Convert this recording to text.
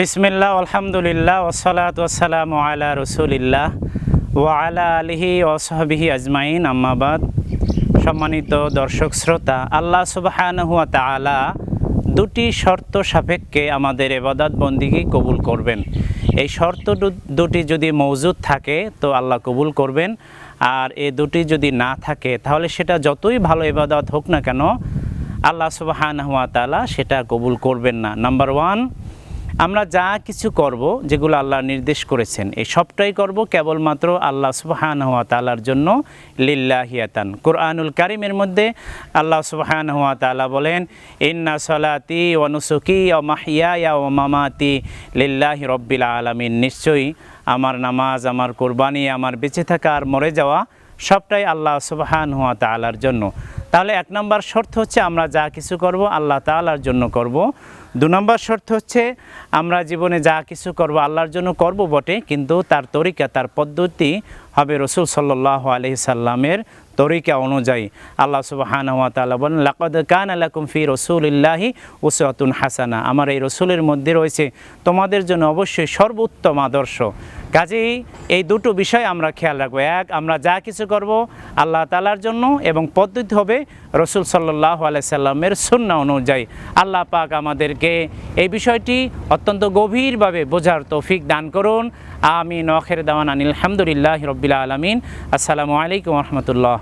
বিসমিল্লাহ, আলহামদুলিল্লাহ ওসালাত ওসালাম আলা রসুলিল্লাহ ও আলা আলিহি ওসহবিহি আজমাইন। আম্মাবাদ সম্মানিত দর্শক, শ্রোতা, আল্লাহ সুবাহানহুয়া তালা দুটি শর্ত সাপেক্ষে আমাদের এবাদত বন্দিকে কবুল করবেন। এই শর্ত দুটি যদি মজুদ থাকে, তো আল্লাহ কবুল করবেন। আর এ দুটি যদি না থাকে, তাহলে সেটা যতই ভালো এবাদত হোক না কেন, আল্লাহ সুবাহানহুয়া তালা সেটা কবুল করবেন না। নাম্বার ওয়ান আমরা যা কিছু করব, যেগুলো আল্লাহ নির্দেশ করেছেন, এই সবটাই করব কেবলমাত্র আল্লাহ সুবাহান হওয়া তালার জন্য লিল্লাহিয়াতান কোরআনুল কারিমের মধ্যে আল্লাহ সুবাহান হওয়া তালা বলেন, ইন্না সলাতি অনুসুকি ও মাহিয়া ও মামাতি লিল্লাহি রব্বিল আলমিন। নিশ্চয়ই আমার নামাজ, আমার কোরবানি, আমার বেঁচে থাকা আর মরে যাওয়া সবটাই আল্লাহ সুবাহান হওয়া তালার জন্য। তাহলে এক নম্বর শর্ত হচ্ছে আমরা যা কিছু করব, আল্লাহ তালার জন্য করব। দু নম্বর শর্ত হচ্ছে আমরা জীবনে যা কিছু করব, আল্লাহর জন্য করব বটে, কিন্তু তার তরিকা, তার পদ্ধতি হবে রসুল সাল্লাহ আলহি সাল্লামের তরিকা অনুযায়ী। আল্লাহ সুবাহান তাআলা বলেন, লাকদ কান আলাকুম ফি রসুলিল্লাহি উসওয়াতুন হাসানা। আমার এই রসুলের মধ্যে রয়েছে তোমাদের জন্য অবশ্যই সর্বোত্তম আদর্শ। কাজেই এই দুটো বিষয় আমরা খেয়াল রাখব। এক, আমরা যা কিছু করব আল্লাহ তালার জন্য এবং পদ্ধতি হবে রসুল সাল্লাহ আলাইসাল্লামের সুন্না অনুযায়ী। আল্লাহ পাক আমাদেরকে এই বিষয়টি অত্যন্ত গভীরভাবে বোঝার তৌফিক দান করুন। আমি নখের দাওয়ান আনিল আলহামদুলিল্লাহ রবিল্লা আলমিন আসসালামু আলাইকুম রহমতুল্লাহ